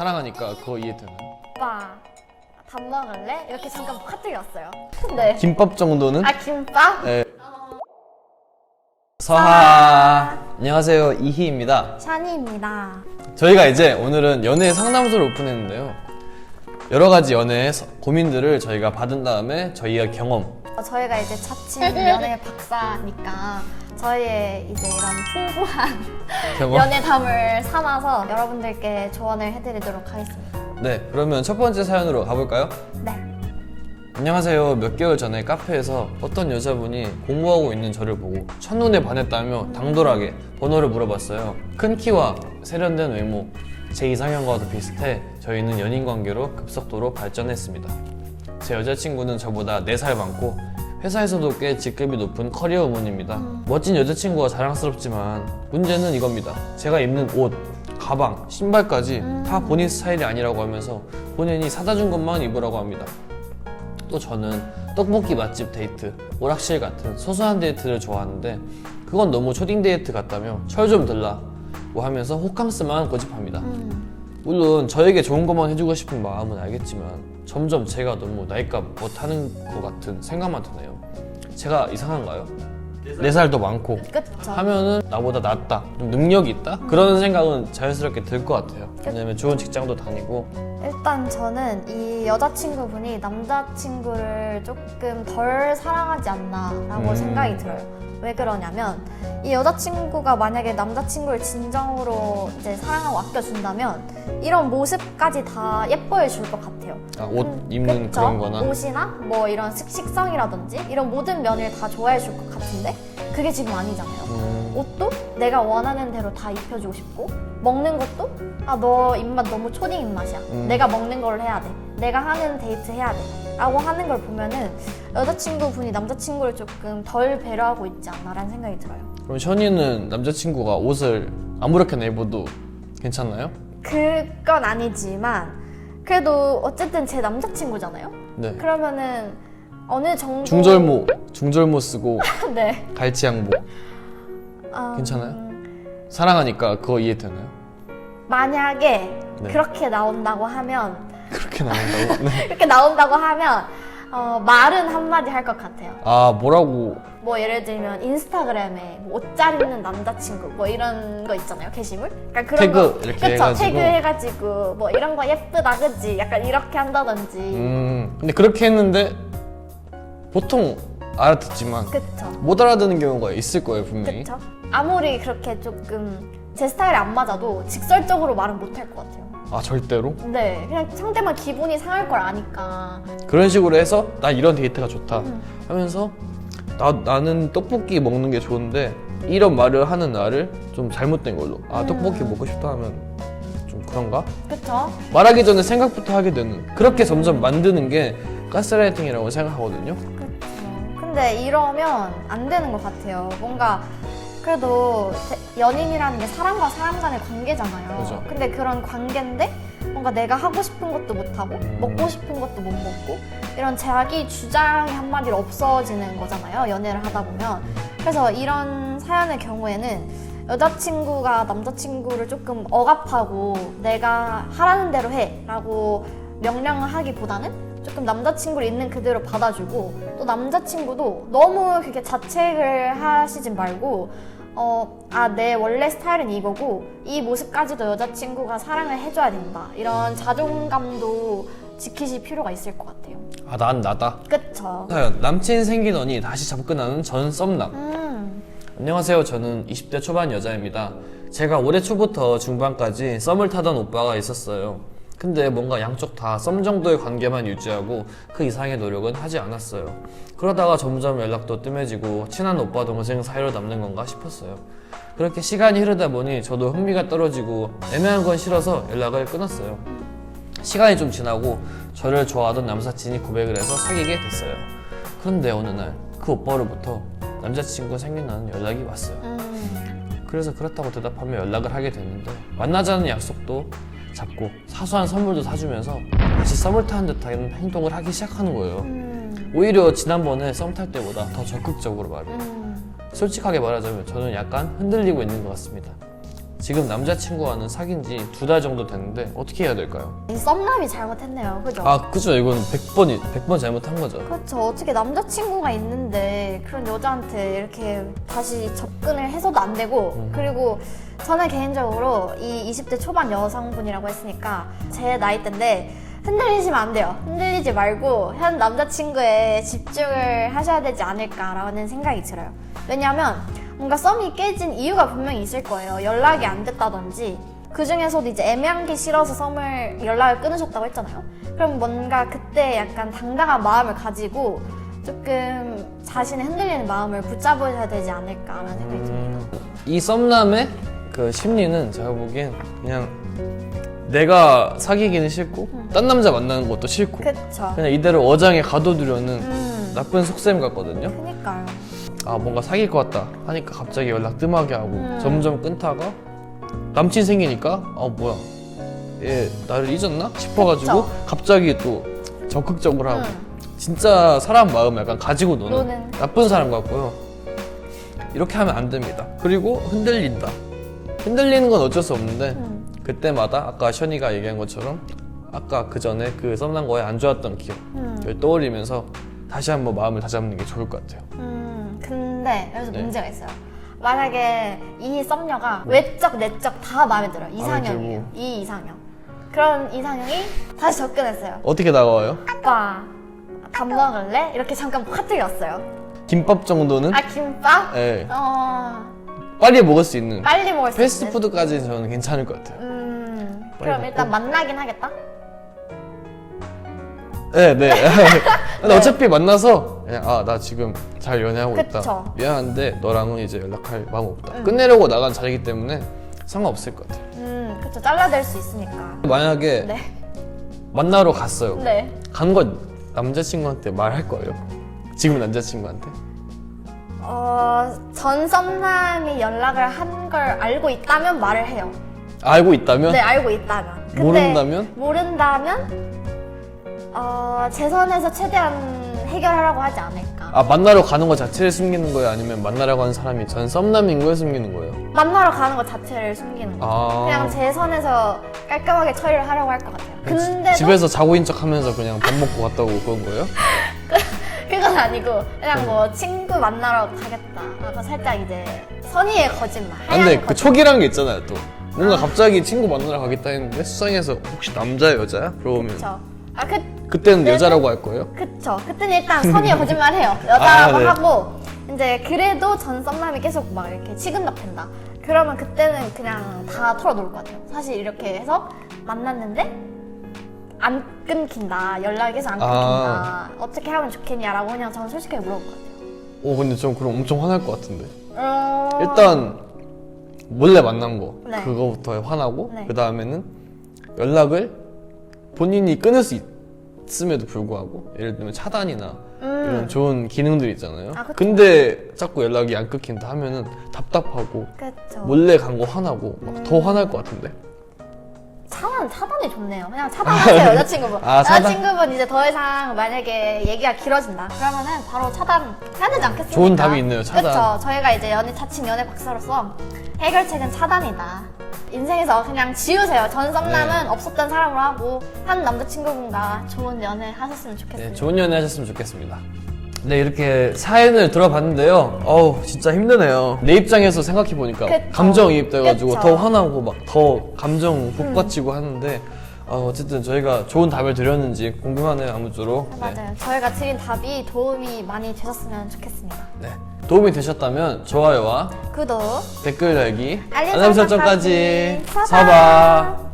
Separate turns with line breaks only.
사랑하니까 그거 이해되나요?
오빠 밥 먹을래? 이렇게 잠깐 카톡이 왔어요. 네.
김밥 정도는?
아 김밥?
네. 서하 안녕하세요 이희입니다
샤니입니다.
저희가 이제 오늘은 연애 상담소를 오픈했는데요 여러 가지 연애 서- 고민들을 저희가 받은 다음에 저희의 경험
어, 저희가 이제 자칭 연애 박사니까 저희의 이제 이런 풍부한
경험
연애담을 삼아서 여러분들께 조언을 해드리도록 하겠습니다.
네 그러면 첫 번째 사연으로 가볼까요?
네.
안녕하세요 몇 개월 전에 카페에서 어떤 여자분이 공부하고 있는 저를 보고 첫눈에 반했다며 당돌하게 번호를 물어봤어요 큰 키와 세련된 외모 제 이상형과도 비슷해 저희는 연인 관계로 급속도로 발전했습니다 제 여자친구는 저보다 4살 많고 회사에서도 꽤 직급이 높은 커리어 우먼입니다. 멋진 여자친구가 자랑스럽지만 문제는 이겁니다. 제가 입는 옷, 가방, 신발까지 다 본인 스타일이 아니라고 하면서 본인이 사다 준 것만 입으라고 합니다. 또 저는 떡볶이 맛집 데이트, 오락실 같은 소소한 데이트를 좋아하는데 그건 너무 초딩 데이트 같다며 철 좀 들라 고 하면서 호캉스만 고집합니다. 물론 저에게 좋은 것만 해주고 싶은 마음은 알겠지만 점점 제가 너무 나이값 못하는 것 같은 생각만 드네요. 제가 이상한가요? 네살더 많고
그쵸.
하면은 나보다 낫다, 좀 능력이 있다 그런 생각은 자연스럽게 들 것 같아요. 왜냐면 좋은 직장도 다니고
일단 저는 이 여자친구분이 남자친구를 조금 덜 사랑하지 않나라고
음.
생각이 들어요. 왜 그러냐면 이 여자친구가 만약에 남자친구를 진정으로 이제 사랑하고 아껴준다면 이런 모습까지 다 예뻐해 줄 것 같아요.
아, 옷 입는
그쵸?
그런 거나
옷이나 뭐 이런 식, 식성이라든지 이런 모든 면을 다 좋아해 줄 것 같은데 그게 지금 아니잖아요.
음,
옷도 내가 원하는 대로 다 입혀주고 싶고 먹는 것도 아 너 입맛 너무 초딩 입맛이야
음.
내가 먹는 걸 해야 돼 내가 하는 데이트 해야 돼 라고 하는 걸 보면은 여자친구분이 남자친구를 조금 덜 배려하고 있지 않나라는 생각이 들어요
그럼 션이는 남자친구가 옷을 아무렇게나 입어도 괜찮나요?
그건 아니지만 그래도 어쨌든 제 남자친구잖아요
네.
그러면은 어느 정도
중절모, 중절모 쓰고
네
갈치 양복
음,
괜찮아요? 사랑하니까 그거 이해되나요?
만약에
네.
그렇게 나온다고 하면
그렇게 나온다고? 네.
이렇게 나온다고 하면 어, 말은 한마디 할 것 같아요.
아 뭐라고?
뭐 예를 들면 인스타그램에 뭐옷 잘 입는 남자친구 뭐 이런 거 있잖아요 게시물. 그러니까 그런
태그
거,
이렇게
그쵸,
해가지고.
태그 해가지고 뭐 이런 거 예쁘다 그지? 약간 이렇게 한다든지.
음 근데 그렇게 했는데 보통 알아듣지만
그쵸.
못 알아듣는 경우가 있을 거예요 분명히.
그쵸. 아무리 그렇게 조금 제 스타일이 안 맞아도 직설적으로 말은 못 할 것 같아요.
아 절대로?
네, 그냥 상대방 기분이 상할 걸 아니까.
그런 식으로 해서 나 이런 데이트가 좋다
음.
하면서 나 나는 떡볶이 먹는 게 좋은데 이런 말을 하는 나를 좀 잘못된 걸로 아
음.
떡볶이 먹고 싶다 하면 좀 그런가?
그쵸?
말하기 전에 생각부터 하게 되는 그렇게 점점 만드는 게 가스라이팅이라고 생각하거든요.
근데 이러면 안 되는 것 같아요. 뭔가 그래도 대- 연인이라는 게 사람과 사람 간의 관계잖아요.
그죠.
근데 그런 관계인데 뭔가 내가 하고 싶은 것도 못 하고
음.
먹고 싶은 것도 못 먹고 이런 자기 주장이 한마디로 없어지는 거잖아요. 연애를 하다 보면. 그래서 이런 사연의 경우에는 여자친구가 남자친구를 조금 억압하고 내가 하라는 대로 해라고 명령을 하기보다는 조금 남자친구를 있는 그대로 받아주고 또 남자친구도 너무 그렇게 자책을 하시진 말고 어, 아, 내 원래 스타일은 이거고 이 모습까지도 여자친구가 사랑을 해줘야 된다. 이런 자존감도 지키실 필요가 있을 것 같아요.
아 난 나다.
그쵸?
사연 남친 생기더니 다시 접근하는 전 썸남.
음,
안녕하세요. 저는 20대 초반 여자입니다. 제가 올해 초부터 중반까지 썸을 타던 오빠가 있었어요. 근데 뭔가 양쪽 다 썸 정도의 관계만 유지하고 그 이상의 노력은 하지 않았어요. 그러다가 점점 연락도 뜸해지고 친한 오빠 동생 사이로 남는 건가 싶었어요. 그렇게 시간이 흐르다 보니 저도 흥미가 떨어지고 애매한 건 싫어서 연락을 끊었어요. 시간이 좀 지나고 저를 좋아하던 남사친이 고백을 해서 사귀게 됐어요. 그런데 어느 날 그 오빠로부터 남자친구가 생긴다는 연락이 왔어요.
음,
그래서 그렇다고 대답하며 연락을 하게 됐는데 만나자는 약속도 잡고 사소한 선물도 사주면서 다시 썸을 타는 듯한 행동을 하기 시작하는 거예요.
음,
오히려 지난번에 썸 탈 때보다 더 적극적으로 말해요.
음.
솔직하게 말하자면 저는 약간 흔들리고 있는 것 같습니다. 지금 남자친구와는 사귄 지 두 달 정도 됐는데 어떻게 해야 될까요?
이 썸남이 잘못했네요. 그죠?
아 그죠 이거는 100번이 100번 잘못한 거죠
그렇죠. 어떻게 남자친구가 있는데 그런 여자한테 이렇게 다시 접근을 해서도 안 되고
음.
그리고 저는 개인적으로 이 20대 초반 여성분이라고 했으니까 제 나이대인데 흔들리시면 안 돼요. 흔들리지 말고 현 남자친구에 집중을 하셔야 되지 않을까라는 생각이 들어요. 왜냐하면 뭔가 썸이 깨진 이유가 분명히 있을 거예요. 연락이 안 됐다든지 그 중에서도 이제 애매한 게 싫어서 썸을 연락을 끊으셨다고 했잖아요. 그럼 뭔가 그때 약간 당당한 마음을 가지고 조금 자신의 흔들리는 마음을 붙잡으셔야 되지 않을까라는 생각이 듭니다.
음, 이 썸남의 그 심리는 제가 보기엔 그냥 내가 사귀기는 싫고 딴 남자 만나는 것도 싫고
그쵸.
그냥 이대로 어장에 가둬두려는
음,
나쁜 속셈 같거든요
그니까요.
아 뭔가 사귈 것 같다 하니까 갑자기 연락 뜸하게 하고
음.
점점 끊다가 남친 생기니까 아 뭐야 얘 나를 잊었나 싶어가지고
그쵸.
갑자기 또 적극적으로 하고
음.
진짜 사람 마음 약간 가지고 노는,
노는.
나쁜 사람 같고요 이렇게 하면 안 됩니다 그리고 흔들린다 흔들리는 건 어쩔 수 없는데
음.
그때마다 아까 션이가 얘기한 것처럼 아까 그 전에 그 썸난 거에 안 좋았던 기억을
음.
떠올리면서 다시 한번 마음을 다잡는 게 좋을 것 같아요
음, 근데 여기서
네.
문제가 있어요. 만약에 이 썸녀가 외적, 내적 다 마음에 들어요. 이상형이에요.
들고.
이 이상형. 그런 이상형이 다시 접근했어요.
어떻게 다가와요?
오빠, 밥 먹을래? 이렇게 잠깐 카톡이 왔어요.
김밥 정도는?
아, 김밥?
예.
어,
빨리 먹을 수 있는
빨리 먹을 수 있는.
패스트푸드까지는 저는 괜찮을 것 같아요.
음, 그럼
먹고.
일단 만나긴 하겠다?
네, 네. 근데 어차피 만나서 그냥 아 나 지금 잘 연애하고 있다.
그쵸.
미안한데 너랑은 이제 연락할 마음 없다.
응.
끝내려고 나간 자리이기 때문에 상관없을 것 같아요.
음, 그쵸. 잘라낼 수 있으니까.
만약에
네.
만나러 갔어요.
네.
간거 남자친구한테 말할 거예요. 지금 남자친구한테.
어, 전 썸남이 연락을 한 걸 알고 있다면 말을 해요.
알고 있다면
네, 알고 있다면. 근데
모른다면?
모른다면 어, 제 선에서 최대한 해결하라고 하지 않을까.
아 만나러 가는 거 자체를 숨기는 거예요? 아니면 만나려고 하는 사람이 전 썸남인 걸 숨기는 거예요?
만나러 가는 것 자체를 숨기는 거.
아.
그냥 제 선에서 깔끔하게 처리를 하려고 할 것 같아요. 근데도
집에서 자고 있는 척하면서 그냥 밥 먹고 갔다고 그런 거예요?
그건 아니고
네.
그냥 뭐 친구 만나러 가겠다. 하고 살짝 이제 선의의 거짓말.
아, 근데 그
거짓말.
촉이라는 게 있잖아요 또 뭔가 갑자기 친구 만나러 가겠다 했는데 수상해서 혹시 남자야 여자야? 그러면
그쵸. 아, 그,
그때는. 여자라고 할 거예요?
그쵸. 그때는 일단 선의의 거짓말 해요. 여자라고
아, 네.
하고, 이제 그래도 전 썸남이 계속 막 이렇게 치근답한다. 그러면 그때는 그냥 다 털어놓을 것 같아요. 사실 이렇게 해서 만났는데, 안 끊긴다. 연락이 계속 안 끊긴다.
아.
어떻게 하면 좋겠냐라고 그냥 저는 솔직하게 물어볼 것 같아요.
오 근데 좀 그럼 엄청 화날 것 같은데
어...
일단 몰래 만난 거
네.
그거부터 화나고
네.
그 다음에는 연락을 본인이 끊을 수 있 음에도 불구하고 예를 들면 차단이나 이런
음,
좋은 기능들이 있잖아요
아, 그쵸.
근데 자꾸 연락이 안 끊긴다 하면은 답답하고
그쵸.
몰래 간거 화나고 막
음.
더 화날 것 같은데
차단, 차단이 좋네요. 그냥 차단하세요, 여자친구분.
아, 차단?
여자친구분 이제 더 이상 만약에 얘기가 길어진다. 그러면은 바로 차단 해야 되지 않겠습니까?
좋은 답이 있네요, 차단.
그쵸. 저희가 이제 연애, 자칭 연애 박사로서 해결책은 차단이다. 인생에서 그냥 지우세요. 전 썸남은
네.
없었던 사람으로 하고 한 남자친구분과 좋은 연애 하셨으면
네,
좋겠습니다.
좋은 연애 하셨으면 좋겠습니다. 네, 이렇게 사연을 들어봤는데요. 어우, 진짜 힘드네요. 내 입장에서 생각해 보니까
그쵸.
감정이입돼가지고
그쵸.
더 화나고 막 더 감정 북받치고 하는데, 어, 어쨌든 저희가 좋은 답을 드렸는지 궁금하네요, 아무쪼록. 네.
맞아요. 저희가 드린 답이 도움이 많이 되셨으면 좋겠습니다.
네. 도움이 되셨다면 좋아요와
구독,
댓글 달기,
알림
설정까지
설정까지.
사바.